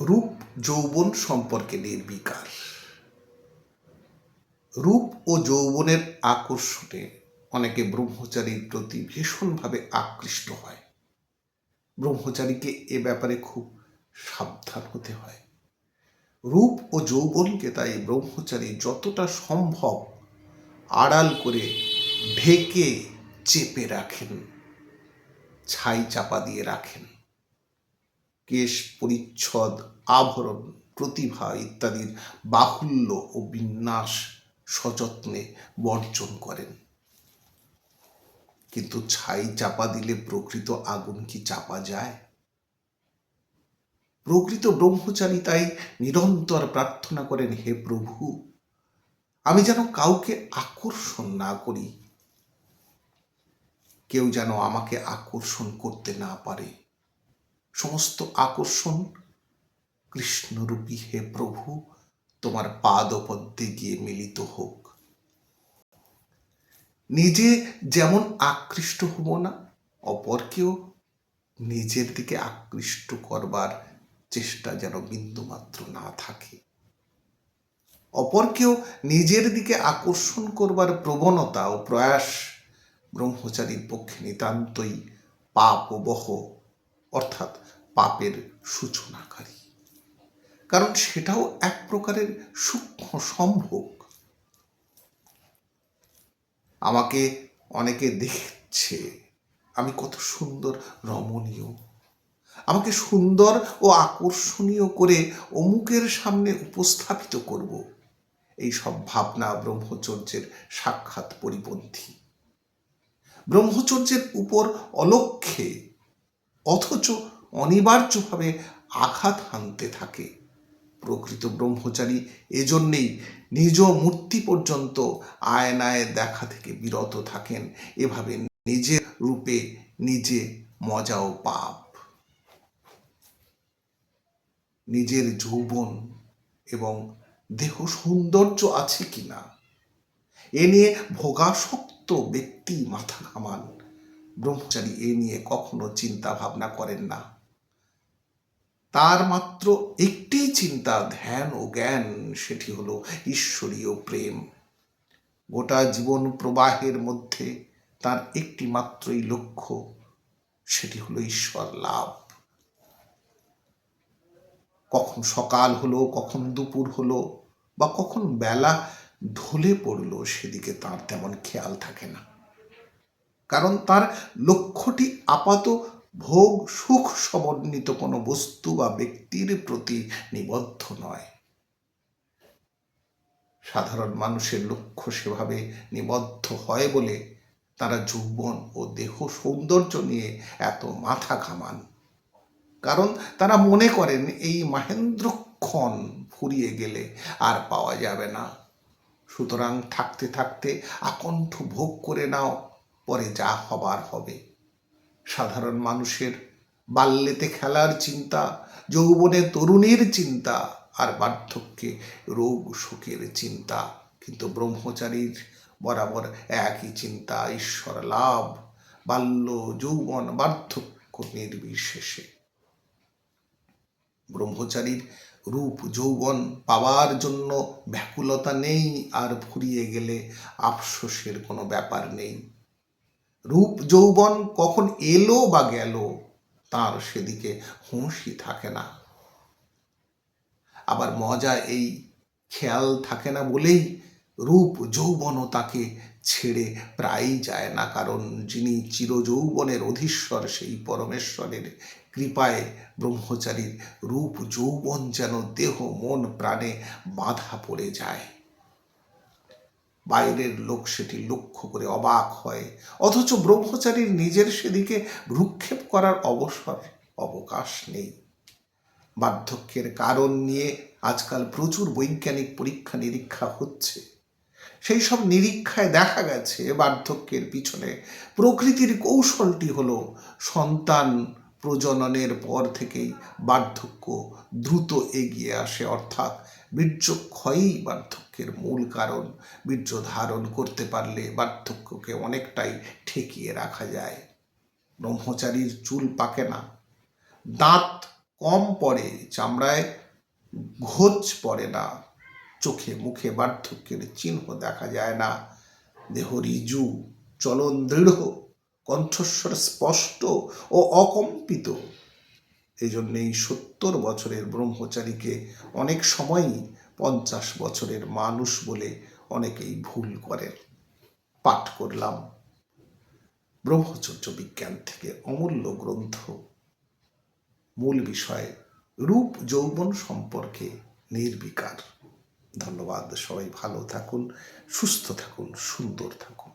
রূপ যৌবন সম্পর্কে নির্বিকার। রূপ ও যৌবনের আকর্ষণে অনেকে ব্রহ্মচারীর প্রতি ভীষণভাবে আকৃষ্ট হয়। ব্রহ্মচারীকে এ ব্যাপারে খুব সাবধান হতে হয়। রূপ ও যৌবনকে তাই ব্রহ্মচারী যতটা সম্ভব আড়াল করে ঢেকে চেপে রাখেন, ছাই চাপা দিয়ে রাখেন। কেশ, পরিচ্ছদ, আভরণ, প্রতিভা ইত্যাদির বাহুল্য ও বিন্যাস সযত্নে বর্জন করেন। কিন্তু ছাই চাপা দিলে প্রকৃত আগুন কি চাপা যায়? প্রকৃত ব্রহ্মচারী তাই নিরন্তর প্রার্থনা করেন, হে প্রভু, আমি যেন কাউকে আকর্ষণ না করি। কেউ যেন আমাকে আকর্ষণ করতে না পারে। সমস্ত আকর্ষণ। কৃষ্ণরূপী হে প্রভু, তোমার পাদপদ্মে গিয়ে মিলিত হোক। নিজে যেমন আকৃষ্ট হব না, অপরকেও নিজের দিকে আকৃষ্ট করবার চেষ্টা যেন বিন্দুমাত্র না থাকে। অপরকেও নিজের দিকে আকর্ষণ করবার প্রবণতা ও প্রয়াস ব্রহ্মচারীর পক্ষে নিতান্তই পাপবহ। অর্থাৎ পাপের সূচনাকারী। কারণ সেটাও এক প্রকারের সূক্ষ্ম সম্ভোগ। আমাকে অনেকে দেখছে, আমি কত সুন্দর রমণীয়। আমাকে সুন্দর ও আকর্ষণীয় করে অমুকের সামনে উপস্থাপিত করব। এই সব ভাবনা ব্রহ্মচর্যের সাক্ষাৎ পরিপন্থী। ব্রহ্মচর্যের উপর অলক্ষ্যে অথচ অনিবার্যভাবে আঘাত হানতে থাকে। প্রকৃত ব্রহ্মচারী এজন্যেই নিজ মূর্তি পর্যন্ত আয়নায় দেখা থেকে বিরত থাকেন। এভাবে নিজের রূপে নিজে মজা ও পাপ। নিজের যৌবন এবং দেহ সৌন্দর্য আছে কিনা? এ নিয়ে ভোগাসক্ত ব্যক্তি মাথা ঘামান। ব্রহ্মচারী এ নিয়ে কখনো চিন্তা ভাবনা করেন না। তার মাত্র একটি চিন্তা, ধ্যান ও জ্ঞান, সেটি হলো ঈশ্বরীয় প্রেম। গোটা জীবন প্রবাহের মধ্যে তার একটি মাত্রই লক্ষ্য, সেটি হলো ঈশ্বর লাভ। কখন সকাল হলো, কখন দুপুর হলো, বা কখন বেলা ঢলে পড়ল, সেদিকে তার তেমন খেয়াল থাকে না। কারণ তার লক্ষ্যটি আপাত ভোগ, সুখ সমন্বিত কোনো বস্তু বা ব্যক্তির প্রতি নিবদ্ধ নয়। সাধারণ মানুষের লক্ষ্য সেভাবে নিবদ্ধ হয় বলে তারা যৌবন ও দেহ সৌন্দর্য নিয়ে এত মাথা ঘামান। কারণ তারা মনে করেন এই মাহেন্দ্রক্ষণ ফুরিয়ে গেলে আর পাওয়া যাবে না। সুতরাং থাকতে থাকতে আকণ্ঠ ভোগ করে নাও। পরে যা হবার হবে। সাধারণ মানুষের বাল্যেতে খেলার চিন্তা, যৌবনে তরুণের চিন্তা আর বার্ধক্যে রোগ শোকের চিন্তা। কিন্তু ব্রহ্মচারীর বরাবর একই চিন্তা, ঈশ্বর লাভ, বাল্য, যৌবন, বার্ধক্য নির্বিশেষে। ব্রহ্মচারীর রূপ, যৌবন পাওয়ার জন্য ব্যাকুলতা নেই আর ফুরিয়ে গেলে আফসোসের কোনো ব্যাপার নেই। রূপ যৌবন কখন এলো বা গেল, তার সেদিকে হুঁশই থাকে না। আবার মজা এই খেয়াল থাকে না বলেই রূপ যৌবনও তাকে ছেড়ে প্রায়ই যায় না, কারণ যিনি চিরযৌবনের অধীশ্বর, সেই পরমেশ্বরের কৃপায় ব্রহ্মচারীর রূপ যৌবন যেন দেহ, মন, প্রাণে বাধা পড়ে যায়। বাইরের লোক সেটি লক্ষ্য করে অবাক হয়। অথচ ব্রহ্মচারীর নিজের সেদিকে ভ্রুক্ষেপ করার অবসর অবকাশ নেই। বার্ধক্যের কারণ নিয়ে আজকাল প্রচুর বৈজ্ঞানিক পরীক্ষা নিরীক্ষা হচ্ছে। সেই সব নিরীক্ষায় দেখা গেছে বার্ধক্যের পিছনে প্রকৃতির কৌশলটি হলো সন্তান প্রজননের পর থেকেই বার্ধক্য দ্রুত এগিয়ে আসে, অর্থাৎ বীর্য ক্ষয়ই বার্ধক্যের মূল কারণ। বীর্য ধারণ করতে পারলে বার্ধক্যকে অনেকটাই ঠেকিয়ে রাখা যায়। ব্রহ্মচারীর চুল পাকে না। দাঁত কম পড়ে, চামড়ায় ঘোচ পড়ে না। চোখে মুখে বার্ধক্যের চিহ্ন দেখা যায় না। দেহ রিজু, চলন দৃঢ়। কণ্ঠস্বর স্পষ্ট ও অকম্পিত। এই জন্যেই সত্তর বছরের ব্রহ্মচারীকে অনেক সময়ই পঞ্চাশ বছরের মানুষ বলে অনেকেই ভুল করেন। পাঠ করলাম। ব্রহ্মচর্য বিজ্ঞান থেকে অমূল্য গ্রন্থ। মূল বিষয়, রূপ যৌবন সম্পর্কে নির্বিকার। ধন্যবাদ সবাই, ভালো থাকুন, সুস্থ থাকুন, সুন্দর থাকুন।